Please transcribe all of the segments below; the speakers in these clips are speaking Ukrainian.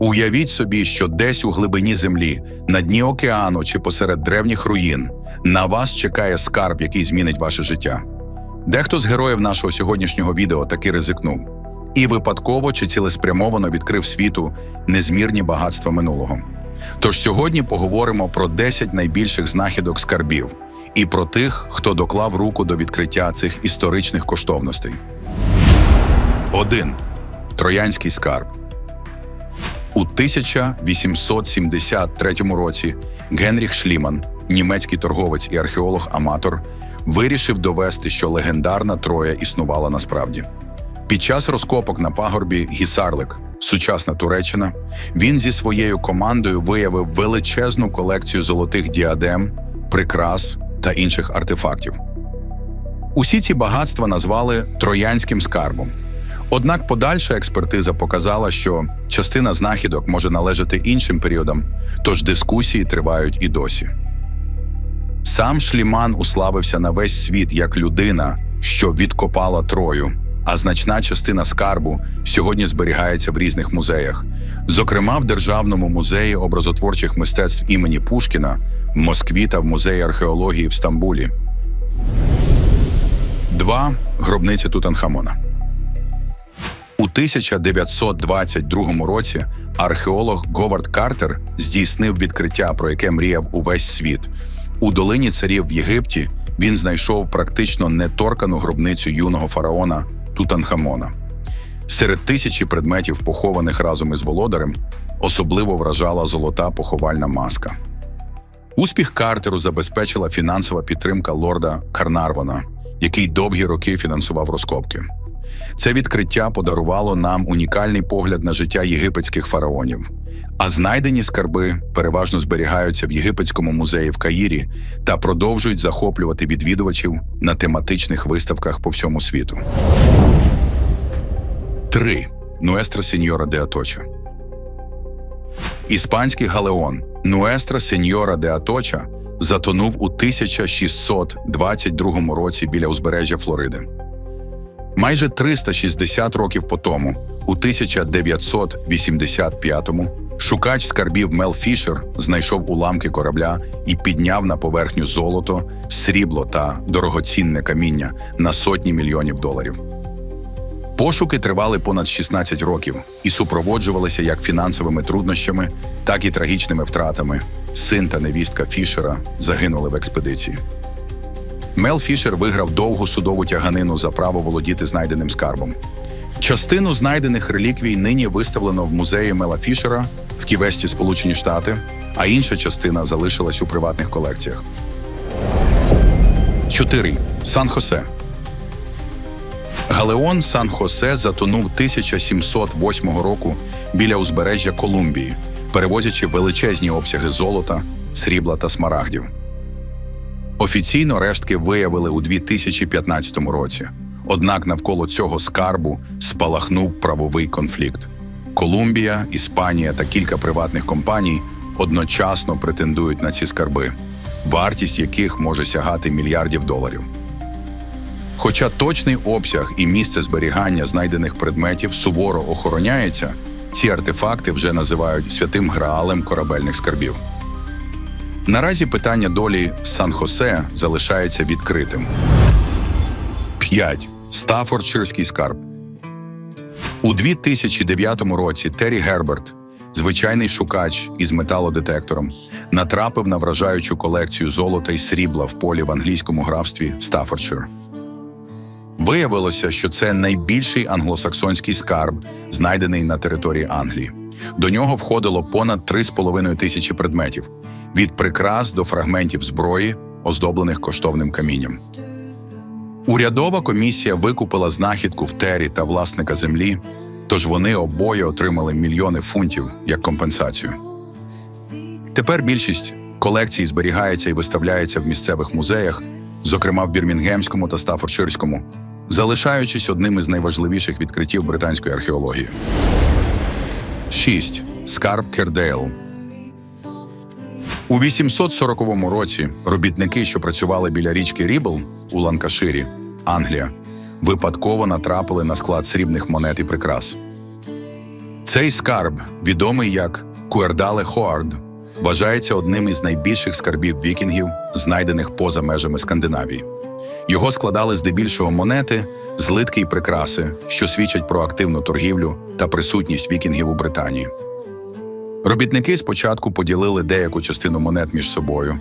Уявіть собі, що десь у глибині землі, на дні океану чи посеред древніх руїн на вас чекає скарб, який змінить ваше життя. Дехто з героїв нашого сьогоднішнього відео таки ризикнув і випадково чи цілеспрямовано відкрив світу незмірні багатства минулого. Тож сьогодні поговоримо про 10 найбільших знахідок скарбів і про тих, хто доклав руку до відкриття цих історичних коштовностей. 1. Троянський скарб. У 1873 році Генріх Шліман, німецький торговець і археолог-аматор, вирішив довести, що легендарна Троя існувала насправді. Під час розкопок на пагорбі Гісарлик, сучасна Туреччина, він зі своєю командою виявив величезну колекцію золотих діадем, прикрас та інших артефактів. Усі ці багатства назвали Троянським скарбом. Однак подальша експертиза показала, що частина знахідок може належати іншим періодам, тож дискусії тривають і досі. Сам Шліман уславився на весь світ як людина, що відкопала Трою, а значна частина скарбу сьогодні зберігається в різних музеях, зокрема в Державному музеї образотворчих мистецтв імені Пушкіна в Москві та в музеї археології в Стамбулі. 2. Гробниця Тутанхамона. У 1922 році археолог Говард Картер здійснив відкриття, про яке мріяв увесь світ. У долині царів в Єгипті він знайшов практично неторкану гробницю юного фараона Тутанхамона. Серед тисячі предметів, похованих разом із володарем, особливо вражала золота поховальна маска. Успіх Картеру забезпечила фінансова підтримка лорда Карнарвона, який довгі роки фінансував розкопки. Це відкриття подарувало нам унікальний погляд на життя єгипетських фараонів. А знайдені скарби переважно зберігаються в єгипетському музеї в Каїрі та продовжують захоплювати відвідувачів на тематичних виставках по всьому світу. 3. Нуестра Сеньора де Аточа Іспанський галеон Нуестра Сеньора де Аточа затонув у 1622 році біля узбережжя Флориди. Майже 360 років по тому, у 1985-му, шукач скарбів Мел Фішер знайшов уламки корабля і підняв на поверхню золото, срібло та дорогоцінне каміння на сотні мільйонів доларів. Пошуки тривали понад 16 років і супроводжувалися як фінансовими труднощами, так і трагічними втратами. Син та невістка Фішера загинули в експедиції. Мел Фішер виграв довгу судову тяганину за право володіти знайденим скарбом. Частину знайдених реліквій нині виставлено в музеї Мела Фішера в Ківесті, Сполучені Штати, а інша частина залишилась у приватних колекціях. 4. Сан-Хосе. Галеон Сан-Хосе затонув 1708 року біля узбережжя Колумбії, перевозячи величезні обсяги золота, срібла та смарагдів. Офіційно рештки виявили у 2015 році. Однак навколо цього скарбу спалахнув правовий конфлікт. Колумбія, Іспанія та кілька приватних компаній одночасно претендують на ці скарби, вартість яких може сягати мільярдів доларів. Хоча точний обсяг і місце зберігання знайдених предметів суворо охороняється, ці артефакти вже називають святим граалем корабельних скарбів. Наразі питання долі Сан-Хосе залишається відкритим. 5. Стафордширський скарб. У 2009 році Террі Герберт, звичайний шукач із металодетектором, натрапив на вражаючу колекцію золота і срібла в полі в англійському графстві Стаффордшир. Виявилося, що це найбільший англосаксонський скарб, знайдений на території Англії. До нього входило понад 3,5 тисячі предметів від прикрас до фрагментів зброї, оздоблених коштовним камінням. Урядова комісія викупила знахідку в тері та власника землі, тож вони обоє отримали мільйони фунтів як компенсацію. Тепер більшість колекцій зберігається і виставляється в місцевих музеях, зокрема в Бірмінгемському та Стаффордширському, залишаючись одним із найважливіших відкриттів британської археології. 6. Скарб Кердейл у 840 році робітники, що працювали біля річки Рібл у Ланкаширі, Англія, випадково натрапили на склад срібних монет і прикрас. Цей скарб, відомий як Куердале Хоард, вважається одним із найбільших скарбів вікінгів, знайдених поза межами Скандинавії. Його складали здебільшого монети, злитки й прикраси, що свідчать про активну торгівлю та присутність вікінгів у Британії. Робітники спочатку поділили деяку частину монет між собою,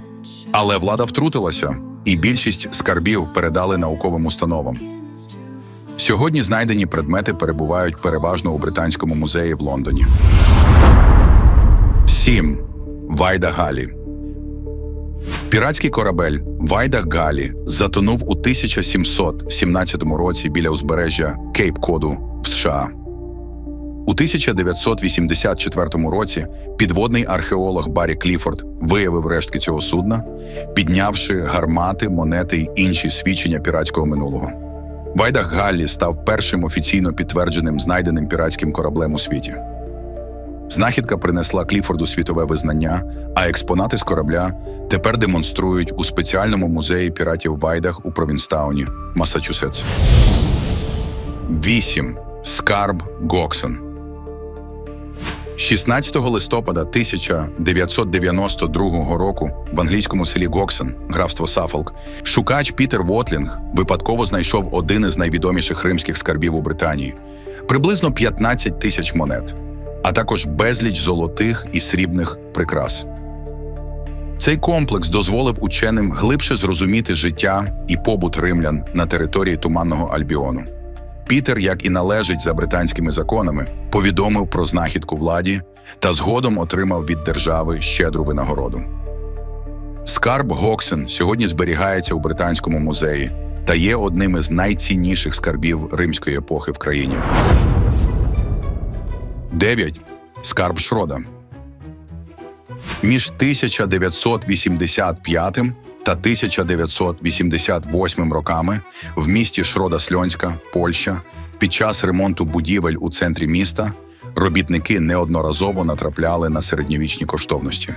але влада втрутилася, і більшість скарбів передали науковим установам. Сьогодні знайдені предмети перебувають переважно у Британському музеї в Лондоні. 7. Вайда Галі Піратський корабель Вайда Галі затонув у 1717 році біля узбережжя Кейп-Коду в США. У 1984 році підводний археолог Баррі Кліфорд виявив рештки цього судна, піднявши гармати, монети й інші свідчення піратського минулого. Вайдах Галлі став першим офіційно підтвердженим знайденим піратським кораблем у світі. Знахідка принесла Кліфорду світове визнання, а експонати з корабля тепер демонструють у спеціальному музеї піратів Вайдах у Провінстауні, Массачусетс. 8. Скарб Гоксен 16 листопада 1992 року в англійському селі Гоксен, графство Сафолк, шукач Пітер Вотлінг випадково знайшов один із найвідоміших римських скарбів у Британії приблизно 15 тисяч монет, а також безліч золотих і срібних прикрас. Цей комплекс дозволив ученим глибше зрозуміти життя і побут римлян на території Туманного Альбіону. Пітер, як і належить за британськими законами, повідомив про знахідку владі та згодом отримав від держави щедру винагороду. Скарб Гоксен сьогодні зберігається у британському музеї та є одним із найцінніших скарбів римської епохи в країні. 9. Скарб Шрода. Між 1985 та 1988 роками в місті Шрода-Сльонська, Польща, під час ремонту будівель у центрі міста робітники неодноразово натрапляли на середньовічні коштовності.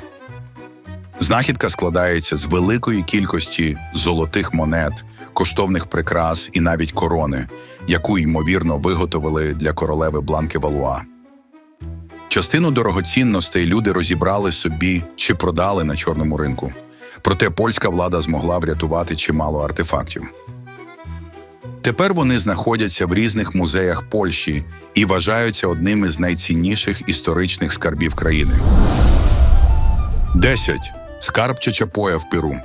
Знахідка складається з великої кількості золотих монет, коштовних прикрас і навіть корони, яку ймовірно виготовили для королеви Бланки Валуа. Частину дорогоцінностей люди розібрали собі чи продали на чорному ринку. Проте польська влада змогла врятувати чимало артефактів. Тепер вони знаходяться в різних музеях Польщі і вважаються одним із найцінніших історичних скарбів країни. 10. Скарб Чачапоя в Перу.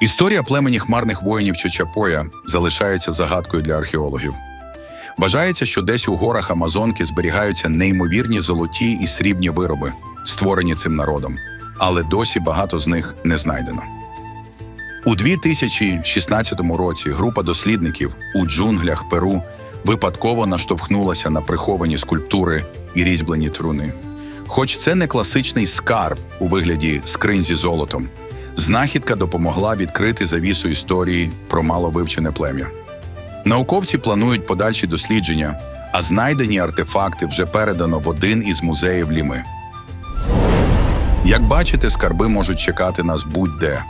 Історія племені хмарних воїнів Чачапоя залишається загадкою для археологів. Вважається, що десь у горах Амазонки зберігаються неймовірні золоті і срібні вироби, створені цим народом, але досі багато з них не знайдено. У 2016 році група дослідників у джунглях Перу випадково наштовхнулася на приховані скульптури і різьблені труни. Хоч це не класичний скарб у вигляді скринь зі золотом, знахідка допомогла відкрити завісу історії про маловивчене плем'я. Науковці планують подальші дослідження, а знайдені артефакти вже передано в один із музеїв Ліми. Як бачите, скарби можуть чекати нас будь-де.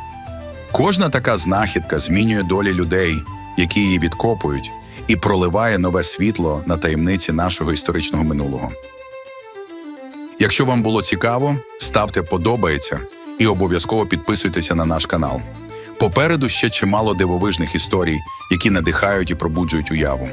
Кожна така знахідка змінює долі людей, які її відкопують, і проливає нове світло на таємниці нашого історичного минулого. Якщо вам було цікаво, ставте подобається і обов'язково підписуйтеся на наш канал. Попереду ще чимало дивовижних історій, які надихають і пробуджують уяву.